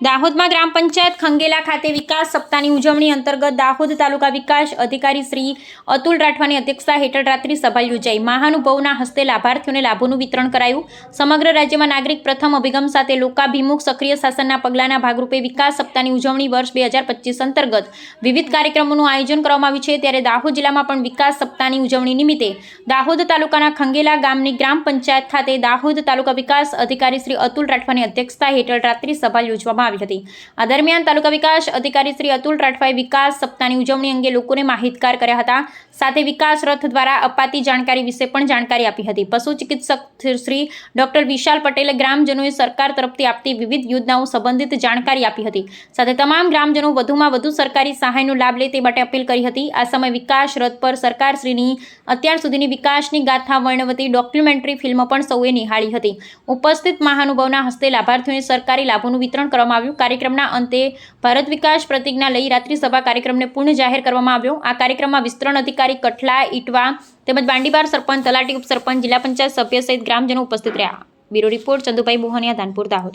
દાહોદમાં ગ્રામ પંચાયત ખંગેલા ખાતે વિકાસ સપ્તાહની ઉજવણી અંતર્ગત દાહોદ તાલુકા વિકાસ અધિકારી શ્રી અતુલ રાઠવાની અધ્યક્ષતા હેઠળ રાત્રિ સભા યોજાઈ. મહાનુભાવના હસ્તે લાભાર્થીઓને લાભોનું વિતરણ કરાયું. સમગ્ર રાજ્યમાં નાગરિક પ્રથમ અભિગમ સાથે લોકાભિમુખ સક્રિય શાસનના પગલાંના ભાગરૂપે વિકાસ સપ્તાહની ઉજવણી વર્ષ બે હજાર પચીસ અંતર્ગત વિવિધ કાર્યક્રમોનું આયોજન કરવામાં આવ્યું છે. ત્યારે દાહોદ જિલ્લામાં પણ વિકાસ સપ્તાહની ઉજવણી નિમિત્તે દાહોદ તાલુકાના ખંગેલા ગામની ગ્રામ પંચાયત ખાતે દાહોદ તાલુકા વિકાસ અધિકારી શ્રી અતુલ રાઠવાની અધ્યક્ષતા હેઠળ રાત્રિ સભા યોજવામાં આવી હતી. આ દરમિયાન તાલુકા વિકાસ અધિકારી શ્રી અતુલ રાઠવાએ વિકાસ સપ્તાહની ઉજવણી અંગે લોકોને માહિતગાર કર્યા હતા. સાથે વિકાસ રથ દ્વારા અપાતી જાણકારી વિશે પણ જાણકારી આપી હતી. પશુ ચિકિત્સક શ્રી ડોક્ટર વિશાલ પટેલે ગ્રામજનોએ સરકાર તરફથી આપતી વિવિધ યોજનાઓ સંબંધિત જાણકારી આપી હતી. સાથે તમામ ગ્રામજનો વધુમાં વધુ સરકારી સહાયનો લાભ લે તે માટે અપીલ કરી હતી. આ સમય વિકાસ રથ પર સરકારશ્રીની અત્યાર સુધીની વિકાસની ગાથા વર્ણવતી ડોક્યુમેન્ટરી ફિલ્મ પણ સૌએ નિહાળી હતી. ઉપસ્થિત મહાનુભાવના હસ્તે લાભાર્થીઓને સરકારી લાભોનું વિતરણ કરવામાં આવ્યું. કાર્યક્રમના અંતે ભારત વિકાસ પ્રતિજ્ઞા લઈ રાત્રિસભા કાર્યક્રમને પૂર્ણ જાહેર કરવામાં આવ્યો. આ કાર્યક્રમમાં વિસ્તરણ અધિકારી કઠલા ઇટવા તેમજ બાંડીબાર સરપંચ, તલાટી ઉપસરપંચ, જિલ્લા પંચાયત સભ્ય સહિત ગ્રામજનો ઉપસ્થિત રહ્યા. Bureau report Chandubhai Mohaniya Dhanpur, Dahod.